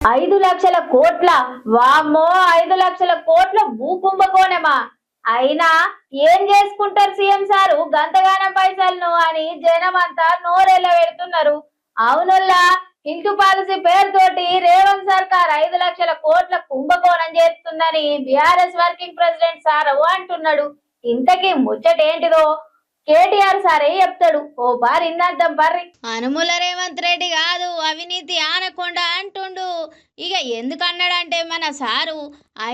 ఐదు లక్షల కోట్ల. వామ్మో ఐదు లక్షల కోట్ల భూ కుంభకోణమా అయినా ఏం చేసుకుంటారు సీఎం సారు? గంతగానం పైసలను అని జనం అంతా నోరెళ్ళ పెడుతున్నారు. అవునుల్లా ఇంటి పాలసీ పేరుతోటి రేవంత్ సర్కార్ ఐదు లక్షల కోట్ల కుంభకోణం చేస్తుందని బిఆర్ఎస్ వర్కింగ్ ప్రెసిడెంట్ సారు అంటున్నాడు. ఇంతకీ ముచ్చటేంటిదో? కేటీఆర్ సారే చెప్తాడు. ఓ బారి ఇందంతం బర్రి అనుముల రేవంత్ రెడ్డి కాదు అవినీతి ఆనకొండ అంటూ ఇక ఎందుకన్నాడంటే మన సారు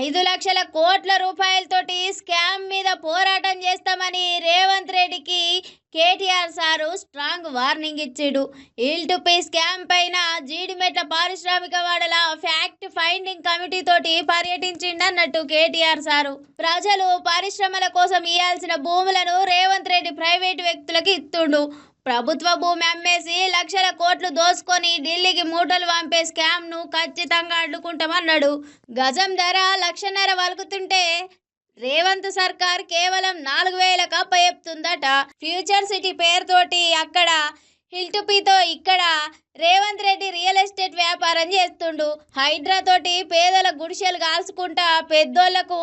ఐదు లక్షల కోట్ల రూపాయలతోటి స్కామ్ మీద పోరాటం చేస్తామని రేవంత్ రెడ్డికి కేటీఆర్ సారు స్ట్రాంగ్ వార్నింగ్ ఇచ్చాడు. ఇల్టుపై టు స్కామ్ పైన జీడిమెట్ల పారిశ్రామిక వాడల ఫ్యాక్ట్ ఫైండింగ్ కమిటీ తోటి పర్యటించిండన్నట్టు కేటీఆర్ సారు. ప్రజలు పరిశ్రమల కోసం ఇవ్వాల్సిన భూములను రేవంత్ రెడ్డి ప్రైవేటు వ్యక్తులకు ఇస్తుండు ప్రభుత్వ భూమి అమ్మేసి లక్షల కోట్లు దోసుకొని ఢిల్లీకి మూటలు పంపే స్కామ్ను ఖచ్చితంగా అడ్డుకుంటామన్నాడు. గజం ధర లక్షన్నర వలుకుతుంటే రేవంత్ సర్కార్ కేవలం నాలుగు వేల కప్ప చెప్తుందట ఫ్యూచర్ సిటీ పేరుతోటి అక్కడ హిల్టుపీతో ఇక్కడ రేవంత్ రెడ్డి రియల్ ఎస్టేట్ వ్యాపారం చేస్తుండు. హైడ్రా తోటి పేదల గుడిసెలు కాల్చుకుంటా పెద్దోళ్ళకు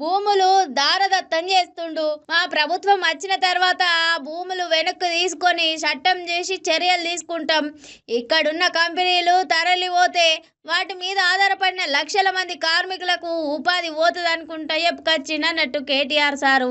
భూములు దారదత్తం చేస్తుండు. మా ప్రభుత్వం వచ్చిన తర్వాత ఆ భూములు వెనక్కి తీసుకొని చట్టం చేసి చర్యలు తీసుకుంటాం. ఇక్కడున్న కంపెనీలు తరలిపోతే వాటి మీద ఆధారపడిన లక్షల మంది కార్మికులకు ఉపాధి పోతుంది అనుకుంటా చెప్పుకొచ్చిండన్నట్టు కేటీఆర్ సారు.